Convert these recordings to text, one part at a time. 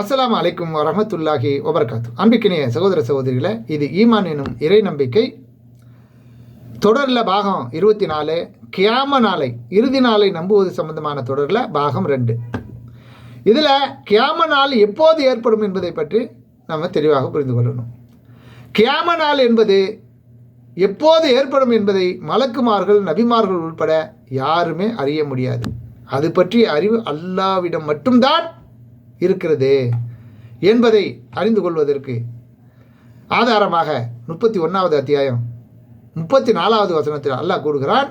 அஸ்லாம் அலைக்கும் வரமத்துல்லாஹி ஒபர்காத்து அன்பிக்கினிய சகோதர சகோதரிகளை இது ஈமான் எனும் இறை நம்பிக்கை. தொடரில் பாகம் இருபத்தி நாலு கியாம நாளை இறுதி நாளை நம்புவது சம்பந்தமான தொடரில் பாகம் ரெண்டு. இதில் கியாம நாள் எப்போது ஏற்படும் என்பதை பற்றி நம்ம தெளிவாக புரிந்து கொள்ளணும். கியாம நாள் என்பது எப்போது ஏற்படும் என்பதை மலக்குமார்கள் நபிமார்கள் உட்பட யாருமே அறிய முடியாது. அது பற்றிய அறிவு அல்லாவிடம் மட்டும்தான் இருக்கிறது என்பதை அறிந்து கொள்வதற்கு ஆதாரமாக முப்பத்தி ஒன்றாவது அத்தியாயம் முப்பத்தி நாலாவது வசனத்தில் அல்லாஹ் கூறுகிறான்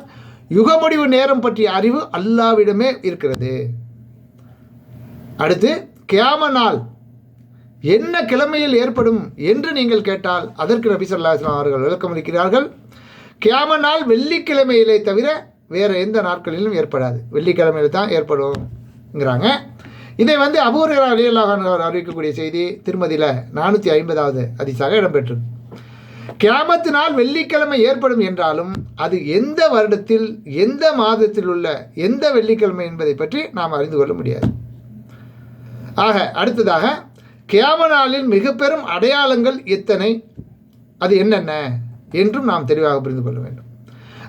யுகமுடிவு நேரம் பற்றிய அறிவு அல்லாவிடமே இருக்கிறது. அடுத்து கியாம நாள் என்ன கிழமையில் ஏற்படும் என்று நீங்கள் கேட்டால் அதற்கு நபி அவர்கள் விளக்கம் அளிக்கிறார்கள் கியாம நாள் வெள்ளிக்கிழமையிலே தவிர வேறு எந்த நாட்களிலும் ஏற்படாது. வெள்ளிக்கிழமையில் தான் ஏற்படும்ங்கிறாங்க. இதை வந்து அபூர்வ அலியல்லாஹன் அவர் அறிவிக்கக்கூடிய செய்தி திருமதியில் நானூற்றி ஐம்பதாவது அதிசாக இடம்பெற்றது கிராமத்து நாள் வெள்ளிக்கிழமை ஏற்படும் என்றாலும் அது எந்த வருடத்தில் எந்த மாதத்தில் உள்ள எந்த வெள்ளிக்கிழமை என்பதை பற்றி நாம் அறிந்து கொள்ள முடியாது. ஆக அடுத்ததாக கியாம நாளில் மிக பெரும் அடையாளங்கள் எத்தனை அது என்னென்ன என்றும் நாம் தெளிவாக புரிந்து கொள்ள வேண்டும்.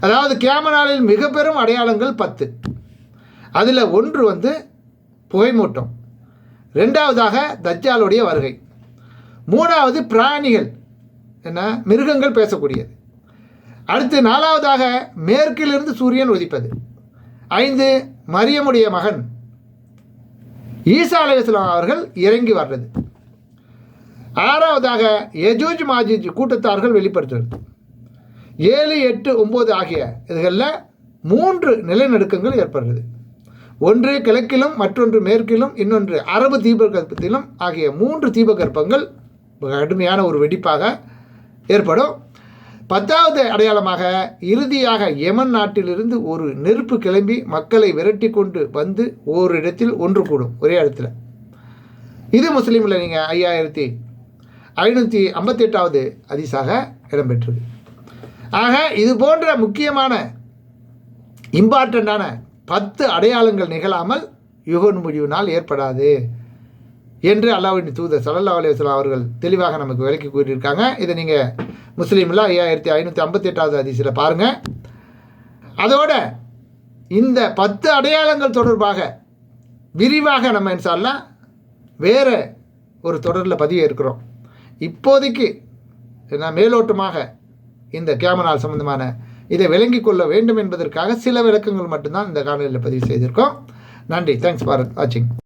அதாவது கியாம நாளில் மிக பெரும் அடையாளங்கள் பத்து. அதில் ஒன்று வந்து புகைமூட்டம். ரெண்டாவதாக தஜ்ஜாலுடைய வருகை. மூணாவது பிராணிகள். என்ன? மிருகங்கள் பேசக்கூடியது. அடுத்து நாலாவதாக மேற்கிலிருந்து சூரியன் உதிப்பது. ஐந்து மரியமுடைய மகன். ஈசா அலையாம் அவர்கள் இறங்கி வர்றது. ஆறாவதாக எஜூஜ் மாஜூஜ் கூட்டத்தார்கள் வெளிப்படுத்துவது ஏழு எட்டு ஒம்பது ஆகிய இதுகளில் மூன்று நிலநடுக்கங்கள் ஏற்படுறது. ஒன்று கிழக்கிலும் மற்றொன்று மேற்கிலும் இன்னொன்று அரபு தீபகற்பத்திலும் ஆகிய மூன்று தீபகற்பங்கள் கடுமையான ஒரு வெடிப்பாக ஏற்படும். பத்தாவது அடையாளமாக இறுதியாக யமன் நாட்டிலிருந்து ஒரு நெருப்பு கிளம்பி மக்களை விரட்டி கொண்டு வந்து ஓரிடத்தில் ஒன்று கூடும் ஒரே இடத்துல. இது முஸ்லீமில் நீங்கள் ஐயாயிரத்தி ஐநூற்றி ஐம்பத்தெட்டாவது அதிசாக இடம்பெற்றது. ஆக இது போன்ற முக்கியமான இம்பார்ட்டண்ட்டான பத்து அடையாளங்கள் நிகழாமல் யுக முடிவு நாள் ஏற்படாது என்று அல்லாவின் தூதர் சல்லா அலுவலாம் அவர்கள் தெளிவாக நமக்கு விலக்கி கூறியிருக்காங்க. இதை நீங்கள் முஸ்லீமில் ஐயாயிரத்தி ஐநூற்றி ஐம்பத்தி எட்டாவது அதிசயில் பாருங்கள் அதோட இந்த பத்து அடையாளங்கள் தொடர்பாக விரிவாக நம்ம இன்சால்லாம் வேறு ஒரு தொடரில் பதிவு இருக்கிறோம். இப்போதைக்கு நான் மேலோட்டமாக இந்த கேமரா சம்பந்தமான இதை விளங்கி கொள்ள வேண்டும் என்பதற்காக சில விளக்கங்கள் மட்டும்தான் இந்த காணொலியில் பதிவு செய்திருக்கோம். நன்றி. தேங்க்ஸ் ஃபார் வாட்சிங்